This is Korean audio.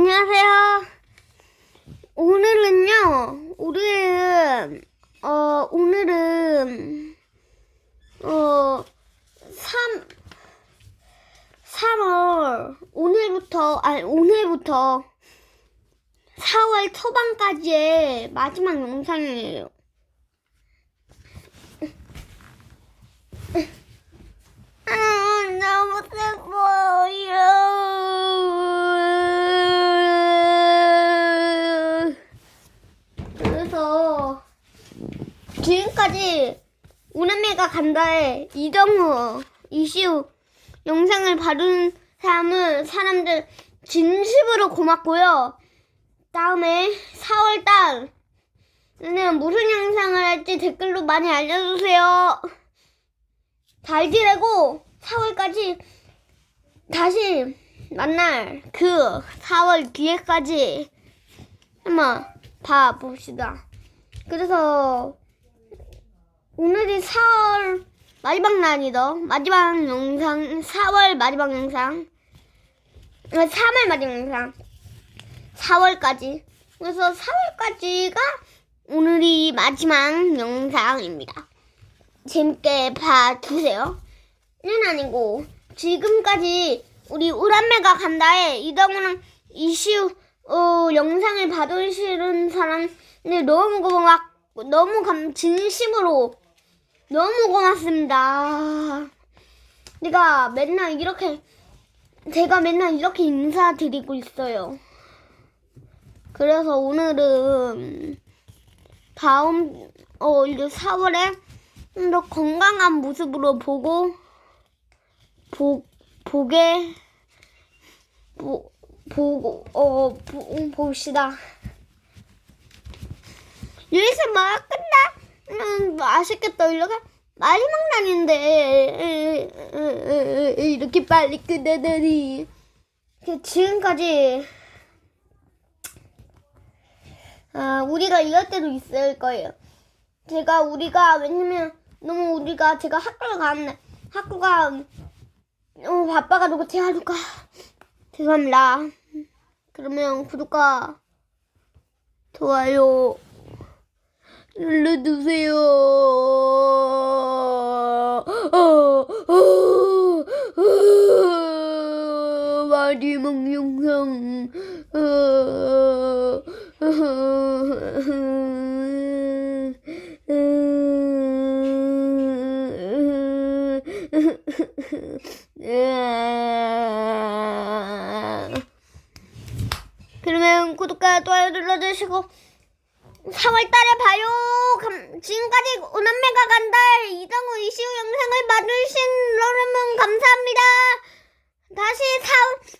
안녕하세요. 오늘은요, 오늘은, 어, 오늘은, 어, 3, 3월, 오늘부터, 아니, 오늘부터 4월 초반까지의 마지막 영상이에요. 아, 너무 슬퍼요. 그래서 지금까지 우남매가 간다에 이정우, 이시우 영상을 봐준 사람은 사람들 진심으로 고맙고요. 다음에 4월달 는 무슨 영상을 할지 댓글로 많이 알려주세요. 잘 지내고 4월까지 다시 만날 그 4월 뒤에까지 한번 봐봅시다. 그래서 오늘이 4월 마지막 날이다. 마지막 영상 4월 마지막 영상 3월 마지막 영상 4월까지 그래서 4월까지가 오늘이 마지막 영상입니다. 재밌게 봐주세요. 는 아니고 지금까지 우리 우람매가 간다에 이동우랑 이시우 어, 영상을 봐주시는 사람들 너무 고맙 너무 감 진심으로 너무 고맙습니다. 내가 맨날 이렇게 제가 맨날 이렇게 인사드리고 있어요. 그래서 오늘은 다음 어 이제 4월에 좀 더 건강한 모습으로 보고 보 보게 보 보고 어 보, 봅시다. 여기서 막 끝나? 음, 뭐 아쉽겠다. 이렇게 마지막 날인데 이렇게 빨리 끝내다니. 지금까지 아, 우리가 이럴 때도 있을 거예요. 제가 우리가 왜냐면 너무 우리가 제가 학교를 가는데 학교가 너무 바빠가지고 제가 누가 죄송합니다. 그러면 구독과 좋아요 눌러주세요. 마지막 영상. 어, 그러면 구독과 좋아요 눌러주시고 4월달에 봐요. 감- 지금까지 오남매가 간다 이정우 이시우 영상을 봐주신 여러분 감사합니다. 다시 4, 4월